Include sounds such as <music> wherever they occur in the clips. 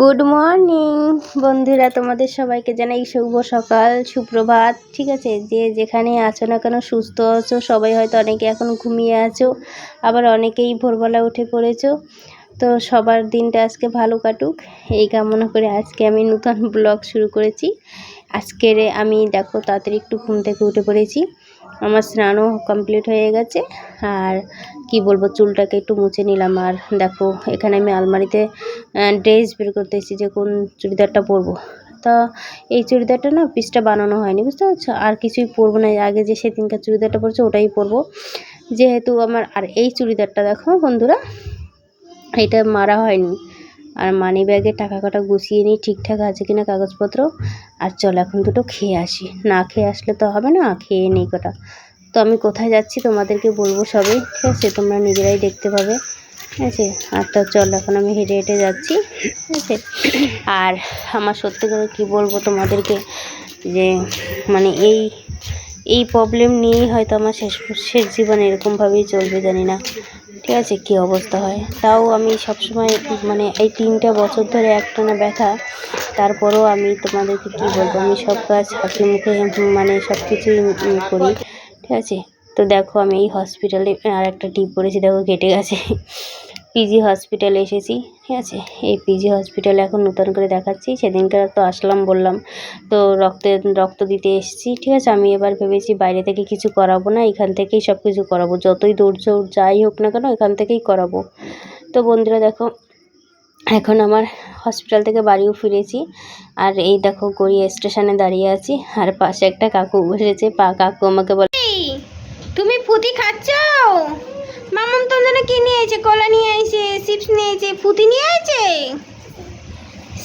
Good morning বন্ধুরা, তোমাদের সবাইকে জানাই শুভ সকাল, সুপ্রভাত। ঠিক আছে, যে যেখানে আছো না কেন, সুস্থ আছো। সবাই হয়তো অনেকে এখন ঘুমিয়ে আছো, আবার অনেকেই ভোরবেলা উঠে পড়েছো। তো সবার দিনটা আজকে ভালো কাটুক। এই কামনা করে আজকে আমি নতুন ব্লগ শুরু করেছি। আজকের আমি, দেখো, তাড়াতাড়ি একটু ঘুম থেকে উঠে পড়েছি। আমার স্নানও কমপ্লিট হয়ে গেছে। আর কি বলব, চুলটাকে একটু মুছে নিলাম। আর দেখো, এখানে আমি আলমারিতে ড্রেস বের করতে এসেছি যে কোন চুড়িদারটা পরবো। তা এই চুড়িদারটা না পিসটা বানানো হয়নি, বুঝতে পারছ? আর কিছুই পরবো না। আগে যে সেদিনকার চুড়িদারটা পরছে, ওটাই পরবো। যেহেতু আমার, আর এই চুড়িদারটা দেখো বন্ধুরা, এটা মারা হয়নি। আর মানি ব্যাগে টাকা কাটা গুছিয়ে নিই ঠিকঠাক আছে কিনা কাগজপত্র? আর চল, এখন দুটো খেয়ে আসি। না খেয়ে আসলে তো হবে না, খেয়ে নেই কটা। তো আমি কোথায় যাচ্ছি তোমাদেরকে বলব সবে, ঠিক আছে? তোমরা নিজেরাই দেখতে পাবে, ঠিক আছে? আর তো চল, এখন আমি হেঁটে হেঁটে যাচ্ছি, ঠিক আছে? আর আমার সত্যি করে কী বলব তোমাদেরকে যে মানে এই এই প্রবলেম নিয়েই হয়তো আমার শেষ শেষ জীবন এরকমভাবেই চলবে, জানি না। ঠিক আছে, কী অবস্থা হয়? তাও আমি সবসময় মানে এই তিনটা বছর ধরে একটানা ব্যথা, তারপরেও আমি তোমাদেরকে কী বলব, আমি সব কাজ হাসি মুখে মানে সব কিছুই করি। ঠিক আছে? তো দেখো, আমি এই হসপিটালে আর একটা টিপ পড়েছি, দেখো কেটে গেছে। পিজি হসপিটালে এসেছি, ঠিক আছে? এই পিজি হসপিটালে এখন নতুন করে দেখাচ্ছি। সেদিনকার তো আসলাম, বললাম, তো রক্তে, রক্ত দিতে এসেছি, ঠিক আছে? আমি এবার ভেবেছি বাইরে থেকে কিছু করাবো না, এখান থেকেই সব কিছু করাবো। যতই দৌড় যাই হোক না কেন, এখান থেকেই করাবো। তো বন্ধুরা, দেখো, এখন আমার হসপিটাল থেকে বাড়িও ফিরেছি। আর এই দেখো, গড়িয়া স্টেশনে দাঁড়িয়ে আছি। আর পাশে একটা কাকু বসেছে। পা, কাকু আমাকে বলে তুমি ফুতি খাচ্ছ মামাম তোর নিয়েছে কলা নিয়ে আইছে চিপস নিয়েছে ফুতি নিয়ে আইছে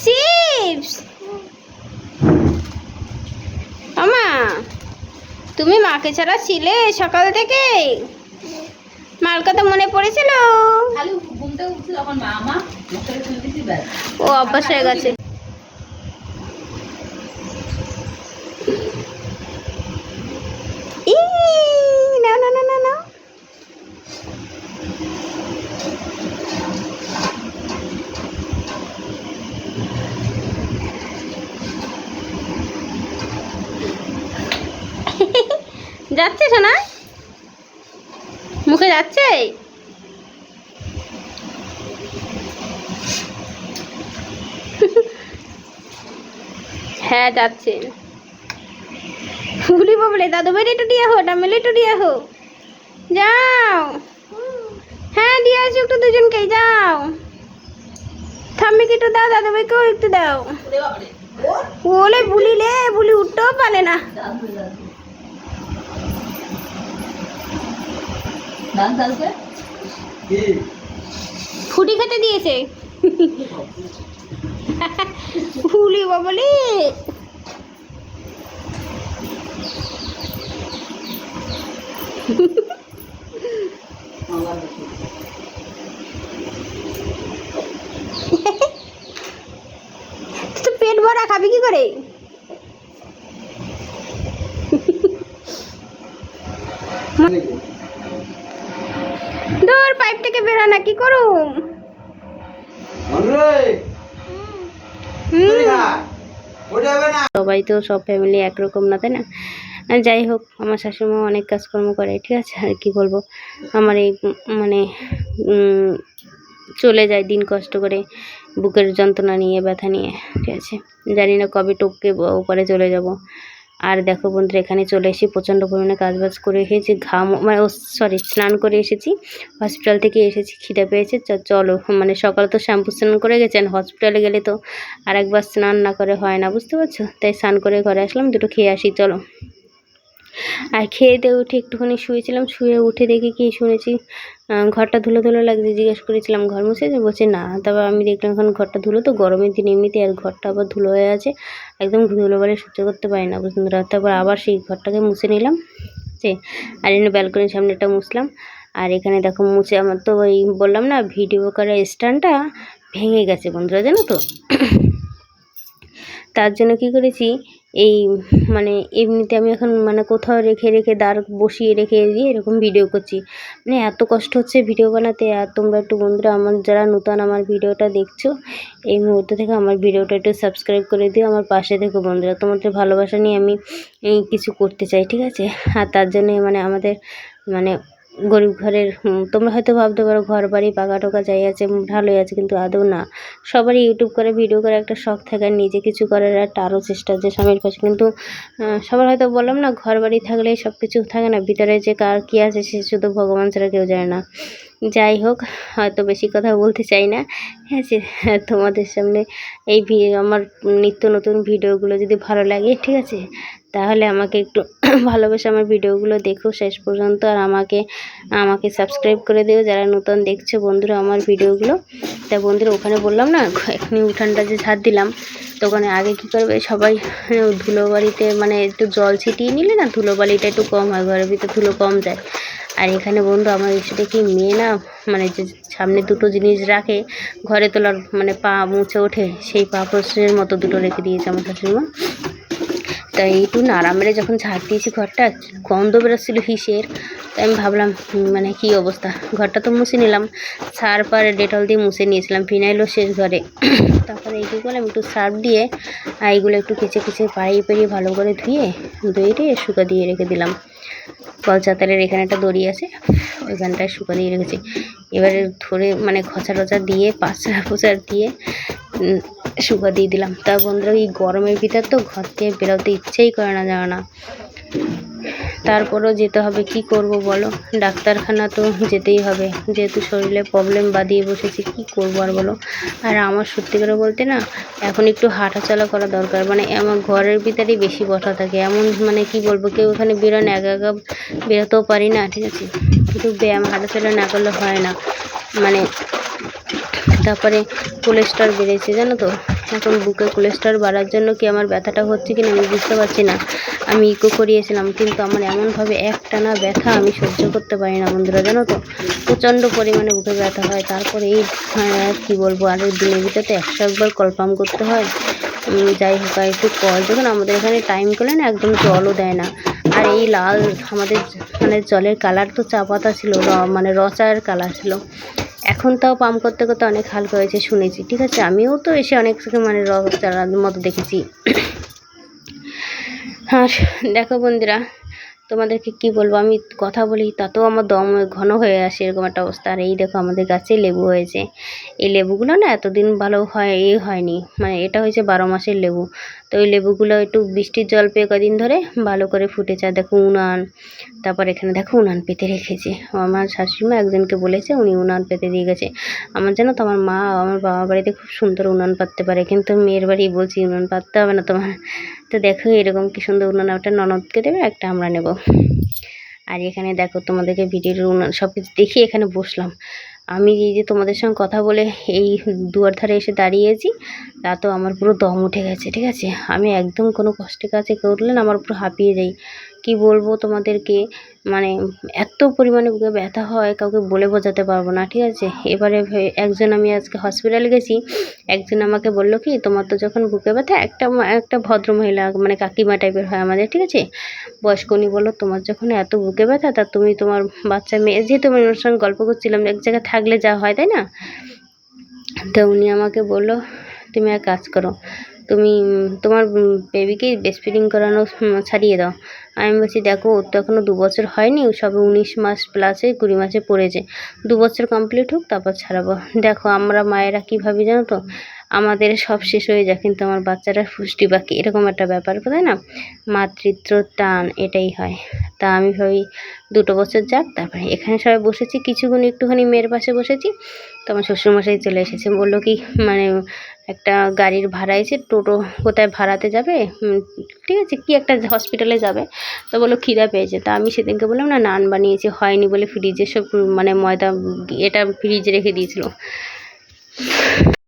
চিপস আমা তুমি মাকে ছাড়া ছিলে সকাল থেকে? মার কথা মনে পড়েছিল? ও অভ্যাস হয়ে গেছে। মুখে যাচ্ছে? হ্যাঁ যাচ্ছে। গুলি বলে দাদু ভাই একটু দিয়ে হো ডামেলে একটু দিয়ে হো যাও। হ্যাঁ দিয়ে আসো একটু দুজনকেই যাও। থাম্মিকে একটু দাও দাদু ভাইকেও একটু দাও। ওলে বুলি লে বুলি উঠতেও পারে না। দালকে ফুটি খেতে দিয়েছে। ফুলি বাবলি। তুই পেট ভরা খাবি কি করে? দূর পাইপ থেকে বেরো না কি করুম? সবাই তো সব ফ্যামিলি একরকম না তাই না? যাই হোক আমার শাশুড়িমা অনেক কাজকর্ম করে ঠিক আছে? আর কি বলব? আমার এই মানে চলে যায় দিন কষ্ট করে বুকের যন্ত্রণা নিয়ে ব্যথা নিয়ে ঠিক আছে? জানি না কবে টপকে ওপরে চলে যাব। আর দেখো বন্ধুরা, এখানে চলে এসে প্রচণ্ড পরিমাণে কাজবাজ করে এসেছি ঘাম মানে ও সরি স্নান করে এসেছি। হসপিটাল থেকে এসেছি, খিদে পেয়েছে। চলো মানে সকালে তো শ্যাম্পু স্নান করে গেছেন হসপিটালে গেলে তো আর একবার স্নান না করে হয় না, বুঝতে পারছ? তাই স্নান করে ঘরে আসলাম, দুটো খেয়ে আসি, চলো। আর খেয়ে দিয়ে উঠে একটুখানি শুয়েছিলাম, শুয়ে উঠে দেখে কি শুনেছি ঘরটা ধুলো ধুলো লাগছে। জিজ্ঞেস করেছিলাম, ঘর মুছেছে? বলছে, না। তারপর আমি দেখলাম এখন ঘরটা ধুলো তো, গরমের দিন এমনিতে আর ঘরটা আবার ধুলো হয়ে আছে। একদম ধুলো বলে সহ্য করতে পারি না তো? তারপর আবার সেই ঘরটাকে মুছে নিলাম আছে আর এখানে ব্যালকনির সামনেটা মুছলাম। আর এখানে দেখো মুছে, আমার তো ওই বললাম না, ভিডিও করার স্ট্যান্ডটা ভেঙে গেছে বন্ধুরা, জানো তো? তার জন্য কি করেছি এই মানে এমনিতে আমি এখন মানে কোথাও রেখে রেখে দাঁড় বসিয়ে রেখে দিয়ে এরকম ভিডিও করছি। মানে এত কষ্ট হচ্ছে ভিডিও বানাতে। আর তোমরা একটু বন্ধুরা, আমার যারা নতুন আমার ভিডিওটা দেখছ, এই মুহূর্ত থেকে আমার ভিডিওটা একটু সাবস্ক্রাইব করে দিও। আমার পাশে থেকো বন্ধুরা। তোমাদের ভালোবাসা নিয়ে আমি কিছু করতে চাই, ঠিক আছে? আর তার জন্যে মানে আমাদের মানে গরিব ঘরের তোমরা হয়তো ভাবতে পারো ঘর বাড়ি পাকা টোকা যাই আছে, ভালোই আছে, কিন্তু আদৌ না। সবারই ইউটিউব করে ভিডিও করে একটা শখ থাকে আর নিজে কিছু করার একটা আরও চেষ্টা যে স্বামীর পাশে কিন্তু সবার হয়তো বললাম না, ঘর বাড়ি থাকলে সব কিছু থাকে না, ভিতরে যে কার কী আছে সে শুধু ভগবান ছাড়া কেউ জানে না। যাই হোক, হয়তো বেশি কথা বলতে চাই না। হ্যাঁ তোমাদের সামনে এই আমার নিত্য নতুন ভিডিওগুলো যদি ভালো লাগে, ঠিক আছে? তাহলে আমাকে একটু <clears throat> ভালোবেসে আমার ভিডিওগুলো দেখো শেষ পর্যন্ত। আর আমাকে আমাকে সাবস্ক্রাইব করে দিও যারা নতুন দেখছ বন্ধুরা আমার ভিডিওগুলো। তা বন্ধুরা ওখানে বললাম না এখনই উঠানটা যে ঝাড় দিলাম তো ওখানে আগে কী করবে সবাই আহ, ধুলো বাড়িতে মানে একটু জল ছিটিয়ে নিলে না ধুলো বালিটা একটু কম হয় ঘরের ভিতরে ধুলো কম যায়। আর এখানে বন্ধু আমার সেটা কি মেয়ে না মানে যে সামনে দুটো জিনিস রাখে ঘরে তোলার মানে পা মুছে ওঠে সেই পা প্রশ্নের মতো দুটো রেখে দিয়েছে আমার শাশুড়িমা তাই একটু নাড়া মেরে যখন ঝাড় দিয়েছি ঘরটা, গন্ধ বেরোচ্ছিলো হিসের, তাই আমি ভাবলাম মানে কি অবস্থা? ঘরটা তো মুছে নিলাম। সার্ফ আর ডেটল দিয়ে মুছে নিয়েছিলাম, ফিনাইলও শেষ ঘরে। তারপরে এই কী করলাম, একটু সার্ফ দিয়ে, আর এইগুলো একটু কেচে কেচে পাড়িয়ে পেরিয়ে ভালো করে ধুয়ে ধুয়ে দিয়ে শুকা দিয়ে রেখে দিলাম। কল চাতালের এখানে একটা দড়ি আছে, ওইখানটায় শুকা দিয়ে রেখেছি। এবারে ধরে মানে খচা টচা দিয়ে পাঁচা পোচার দিয়ে শুকা দিয়ে দিলাম। তা বন্ধুরা, এই গরমের ভিতর তো ঘর থেকে বেরোতে ইচ্ছেই করে না যাওয়া না। তারপরেও যেতে হবে। কি করব বলো? ডাক্তারখানা তো যেতেই হবে। যেহেতু শরীরে প্রবলেম বাদিয়ে বসেছি, কি করব আর বলো? আর আমার সত্যি করে বলতে না, এখন একটু হাঁটাচলা করা দরকার। মানে আমার ঘরের ভিতরেই বেশি বসা থাকে। এমন মানে কি বলব, কেউ ওখানে বেরোন একা একা বেরোতেও পারি না, ঠিক আছে? কিন্তু ব্যায়াম, হাঁটাচলা না করলে হয় না। মানে তারপরে কোলেস্ট্রল বেড়েছে, জানো তো? এখন বুকে কোলেস্ট্রল বাড়ার জন্য কি আমার ব্যথাটা হচ্ছে কি না আমি বুঝতে পারছি না। আমি ইকো করিয়েছিলাম কিন্তু আমার এমনভাবে একটানা ব্যথা আমি সহ্য করতে পারি না বন্ধুরা জানো তো? প্রচণ্ড পরিমাণে বুকে ব্যথা হয় তারপরে এই আহ, কি বলব আর দিনের ভিতরে একশো একবার কলপাম করতে হয়। যাই হোক একটু কল যখন আমাদের এখানে টাইম করলে না একদম জলও দেয় না। আর এই লাল আমাদের মানে জলের কালার তো চা পাতা ছিল মানে রচার কালার ছিল। এখন তাও পাম্প করতে করতে অনেক হালকা হয়েছে শুনেছি, ঠিক আছে? আমিও তো এসে অনেক মানে রচার মতো দেখেছি। আর দেখো বন্ধুরা তোমাদেরকে কি বলব? আমি কথা বলি, তাতেও আমার দম ঘন হয়ে আসে এরকম একটা অবস্থা। আর এই দেখো, আমাদের গাছে লেবু হয়েছে। এই লেবুগুলো না এতদিন ভালো হয়, এ হয়নি। মানে এটা হয়েছে বারো মাসের লেবু। তো ওই লেবুগুলো একটু বৃষ্টির জল পেয়ে কদিন ধরে ভালো করে ফুটেছে। আর দেখো উনান, তারপর এখানে দেখো উনান পেতে রেখেছে। আমার শাশুড়িমা একজনকে বলেছে, উনি উনান পেতে দিয়ে গেছে। আমার জানো তো, আমার মা, আমার বাবা বাড়িতে খুব সুন্দর উনান পাততে পারে। কিন্তু মেয়ের বাড়ি বলছি উনান পাততে হবে না তোমার। তো দেখো এরকম কি সুন্দর উনান একটা ননদকে দেবে, একটা আমরা নেব। আর এখানে দেখো তোমাদেরকে ভিডিওর উনান সব কিছু দেখিয়ে এখানে বসলাম। আমি এই যে তোমাদের সঙ্গে কথা বলে এই দুয়ার ধারে এসে দাঁড়িয়েছি তা তো আমার পুরো দম উঠে গেছে, ঠিক আছে? আমি একদম কোনো কষ্টের কাছে করলেন আমার পুরো হাঁপিয়ে যাই। কি বলব তোমাদেরকে? মানে এত পরিমাণে বুকে ব্যথা হয়, কাউকে বলে বোঝাতে পারব না, ঠিক আছে? এবারে একজন আমি আজকে হসপিটালে গেছি, একজন আমাকে বলল কি, তোমার তো যখন বুকে ব্যথা, একটা একটা ভদ্র মহিলা মানে কাকিমা টাইপের হয় আমাদের, ঠিক আছে? বয়স্ক উনি বলল, তোমার যখন এত বুকে ব্যথা, তা তুমি তোমার বাচ্চা মেয়ে, যেহেতু আমি ওর সঙ্গে গল্প করছিলাম, এক জায়গায় থাকলে যা হয়, তাই না? তো উনি আমাকে বলল, তুমি এক কাজ করো তুমি, তোমার বেবিকে ব্রেস্ট ফিডিং করানো ছাড়িয়ে দাও। আমি বলছি, দেখো, ওর তো এখনও দু বছর হয়নি সবে উনিশ মাস প্লাসে কুড়ি মাসে পড়েছে। দু বছর কমপ্লিট হোক, তারপর ছাড়াবো। দেখো, আমরা মায়েরা কীভাবে জানো তো আমাদের সব শেষ হয়ে যায়, কিন্তু আমার বাচ্চারা পুষ্টি বাকি, এরকম একটা ব্যাপার তাই না? মাতৃত্ব টান, এটাই হয়। তা আমি ভাবি, দুটো বছর যাক, তারপরে এখানে সবাই বসেছি, কিছুক্ষণ একটুখানি মেয়ের পাশে বসেছি, তো আমার শ্বশুরমশাই চলে এসেছে। বলল কি মানে একটা গাড়ির ভাড়া এসে টোটো কোথায় ভাড়াতে যাবে? ঠিক আছে, কি একটা হসপিটালে যাবে? তো বলল খিদা পেয়েছে। তা আমি সেদিনকে বললাম, না, নান বানিয়েছি, হয়নি বলে ফ্রিজে সব মানে ময়দা, এটা ফ্রিজে রেখে দিয়েছিল।